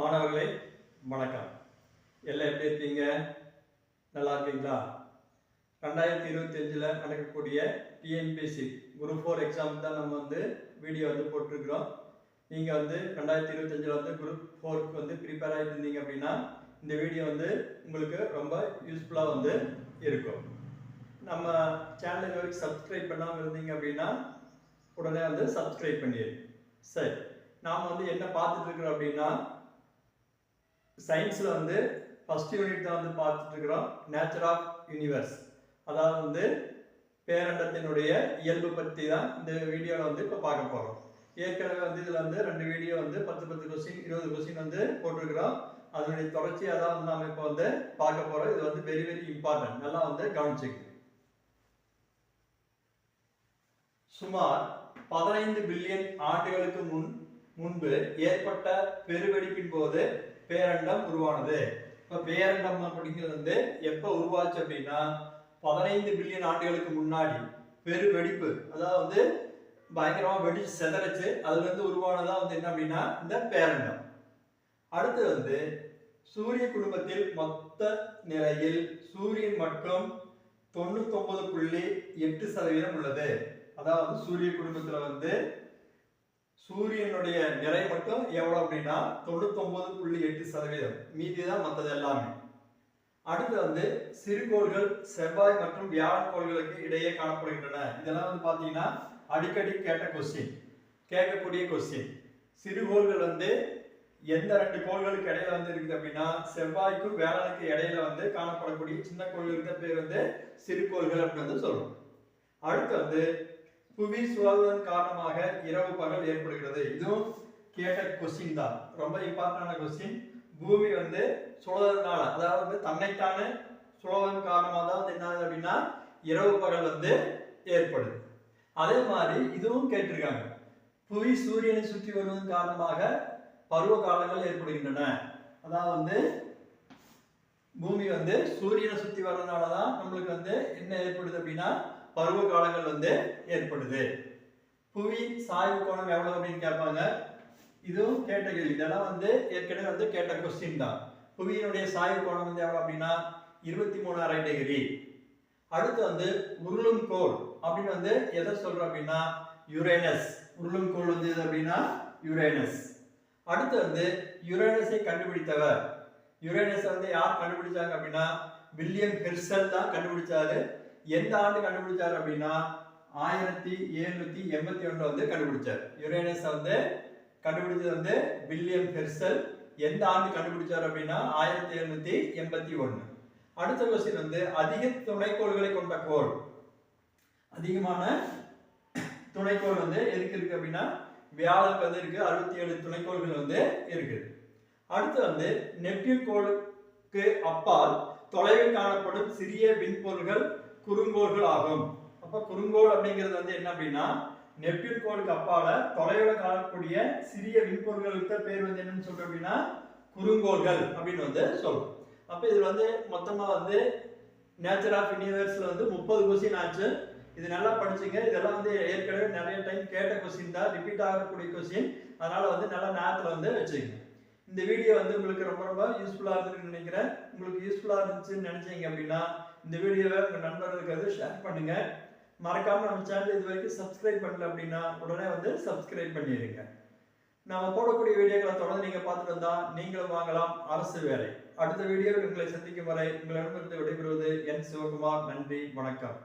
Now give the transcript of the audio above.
மாணவர்களே வணக்கம். எல்லாம் எப்படி இருக்கீங்க? நல்லா இருக்கீங்களா? ரெண்டாயிரத்தி இருபத்தி அஞ்சில் நடக்கக்கூடிய டிஎன்பிஎஸ்சி குரூப் ஃபோர் எக்ஸாம் தான் நம்ம வந்து வீடியோ வந்து போட்டிருக்கிறோம். நீங்கள் வந்து ரெண்டாயிரத்தி இருபத்தஞ்சில் வந்து குரூப் ஃபோருக்கு வந்து ப்ரிப்பேர் ஆகிட்டு இருந்தீங்க அப்படின்னா இந்த வீடியோ வந்து உங்களுக்கு ரொம்ப யூஸ்ஃபுல்லாக வந்து இருக்கும். நம்ம சேனலுக்கு வரைக்கும் சப்ஸ்கிரைப் பண்ணாமல் இருந்தீங்க அப்படின்னா உடனே வந்து சப்ஸ்கிரைப் பண்ணிடு. சரி. நாம் வந்து என்ன பார்த்துட்டு இருக்கிறோம் அப்படின்னா சயின்ஸில் வந்து ஃபஸ்ட் யூனிட் தான் வந்து பார்த்துட்ருக்குறோம் நேச்சர் ஆஃப் யூனிவர்ஸ் அதாவது வந்து பேரண்டத்தினுடைய இயல்பு பற்றி தான் இந்த வீடியோவில் வந்து இப்போ பார்க்க போகிறோம் ஏற்கனவே வந்து இதில் வந்து ரெண்டு வீடியோ வந்து பத்து பத்து கொஸ்டின் இருபது கொஸ்டின் வந்து போட்டிருக்கிறோம். அதனுடைய தொடர்ச்சியாக தான் வந்து நம்ம இப்போ வந்து பார்க்க போகிறோம் இது வந்து வெரி வெரி இம்பார்ட்டன்ட் நல்லா வந்து கவனிச்சுக்கணும் சுமார் பதினைந்து பில்லியன் ஆண்டுகளுக்கு முன் முன்பு ஏற்பட்ட பெருவெடிப்பின் போது பேரண்டம் உருவானது. இப்போ பேரண்டம் அப்படிங்கிறது வந்து எப்போ உருவாச்சு அப்படின்னா பதினைந்து பில்லியன் ஆண்டுகளுக்கு முன்னாடி. பெரு வெடிப்பு. அதாவது வந்து பயங்கரமாக வெடிச்சு செதறச்சு அதுலேருந்து உருவானதாக உருவானதா வந்து என்ன அப்படின்னா இந்த பேரண்டம். அடுத்து வந்து சூரிய குடும்பத்தில் மொத்த நிலையில் சூரியன் மட்டும் தொண்ணூத்தொன்பது புள்ளி எட்டு சதவீதம் உள்ளது. அதாவது சூரிய குடும்பத்தில் வந்து சூரியனுடைய நிறை மட்டும் எவ்வளவு அப்படின்னா தொண்ணூத்தொன்பது புள்ளி எட்டு சதவீதம். மீதி தான் மற்றது எல்லாமே. அடுத்து வந்து சிறுகோள்கள் செவ்வாய் மற்றும் வியாழன் கோள்களுக்கு இடையே காணப்படுகின்றன. இதெல்லாம் வந்து பாத்தீங்கன்னா அடிக்கடி கேட்ட கொஸ்டின் கேட்கக்கூடிய கொஸ்டின் சிறுகோள்கள் வந்து எந்த ரெண்டு கோள்களுக்கு இடையில வந்து இருக்குது அப்படின்னா செவ்வாய்க்கும் வியாழனுக்கு இடையில வந்து காணப்படக்கூடிய சின்ன கோள்களுக்கு பேர் வந்து சிறுகோள்கள் அப்படின்னு வந்து சொல்றோம். அடுத்து வந்து புவி சுழல்வதன் காரணமாக இரவு பகல் ஏற்படுகிறது. இதுவும் கேட்ட கொஸ்டின் தான். ரொம்ப இம்பார்ட்டன்டான கொஸ்டின் பூமி வந்து சுழறதுனால அதாவது வந்து தன்னைத்தானே சுழவதன் காரணமாக தான் வந்து என்ன ஆகுது அப்படின்னா இரவு பகல் வந்து ஏற்படுது. அதே மாதிரி இதுவும் கேட்டிருக்காங்க. புவி சூரியனை சுற்றி வருவதன் காரணமாக பருவ காலங்கள் ஏற்படுகின்றன. அதாவது வந்து பூமி வந்து சூரியனை சுற்றி வர்றதுனால தான் நம்மளுக்கு வந்து என்ன ஏற்படுது அப்படின்னா பருவ காலங்கள் வந்து ஏற்படுது. புவி சாய்வு கோணம் எவ்வளவு அப்படின்னு கேட்பாங்க? இதுவும் கேட்ட கேள்வி. இதெல்லாம் வந்து ஏற்கனவே வந்து கேட்ட கொஸ்டின் தான். புவியினுடைய சாய்வு கோணம் வந்து எவ்வளவு அப்படின்னா? இருபத்தி மூணு அரை டிகிரி அடுத்து வந்து உருளும் கோள் அப்படின்னு வந்து எதை சொல்றோம் அப்படின்னா? யுரேனஸ் உருளும் கோள் வந்து எது அப்படின்னா? யுரேனஸ் அடுத்து வந்து யுரேனஸை கண்டுபிடித்தவர். யுரேனஸை வந்து யார் கண்டுபிடிச்சாங்க அப்படின்னா? வில்லியம் ஹெர்சல் தான் கண்டுபிடிச்சாரு. எந்த ஆண்டு கண்டுபிடிச்சார் அப்படின்னா ஆயிரத்தி எழுநூத்தி எண்பத்தி ஒன்று வந்து கண்டுபிடிச்சார். யுரேனஸ் வந்து கண்டுபிடிச்சது வந்து வில்லியம் ஹெர்சல். எந்த ஆண்டு கண்டுபிடிச்சார் அப்படின்னா ஆயிரத்தி எழுநூத்தி எண்பத்தி ஒன்று. அடுத்த கொஸ்டின் வந்து அதிக துணைக்கோள்களை கொண்ட கோள். அதிகமான துணைக்கோள் வந்து எதுக்கு இருக்கு அப்படின்னா வியாழனுக்கு வந்து இருக்கு அறுபத்தி ஏழு துணைக்கோள்கள் வந்து இருக்குது அடுத்து வந்து நெப்டியூன் கோளுக்கு அப்பால் தொலைவில் காணப்படும் சிறிய விண்பொருள்கள் குறுங்கோள்கள் ஆகும் அப்ப குறுங்கோள் அப்படிங்கிறது வந்து என்ன அப்படின்னா நெப்டியூன் கோளுக்கு அப்பால தொலைவில் காணக்கூடிய சிறிய விண்பொருள்களுக்கு பேர் வந்து என்னன்னு சொல்றோம் அப்படின்னா குறுங்கோள்கள் அப்படின்னு வந்து சொல்றோம். அப்ப இதுல வந்து மொத்தமா வந்து நேச்சர் ஆஃப் யூனிவர்ஸ்ல வந்து முப்பது கொஸ்டின் ஆச்சு. இது நல்லா படிச்சுங்க. இதெல்லாம் வந்து ஏற்கனவே நிறைய டைம் கேட்ட கொஸ்டின் தான். ரிப்பீட் ஆகக்கூடிய கொஸ்டின் அதனால வந்து நல்லா நேரத்தில் வந்து வச்சுக்கோங்க. இந்த வீடியோ வந்து உங்களுக்கு ரொம்ப ரொம்ப யூஸ்ஃபுல்லாக இருந்திருக்குன்னு நினைக்கிறேன். உங்களுக்கு யூஸ்ஃபுல்லாக இருந்துச்சுன்னு நினைச்சீங்க அப்படின்னா இந்த வீடியோவை உங்கள் நண்பர்களுக்கு வந்து ஷேர் பண்ணுங்க. மறக்காமல் நம்ம சேனல் இது வரைக்கும் சப்ஸ்கிரைப் பண்ணல அப்படின்னா உடனே வந்து சப்ஸ்கிரைப் பண்ணிடுங்க நாம் போடக்கூடிய வீடியோக்களை தொடர்ந்து நீங்கள் பார்த்துட்டு வந்தால் நீங்களும் வாங்கலாம். அரசு வேலை. அடுத்த வீடியோவில் உங்களை சந்திக்கும் வரை உங்களிடமிருந்து விடைபெறுவது என் சிவகுமார். நன்றி வணக்கம்.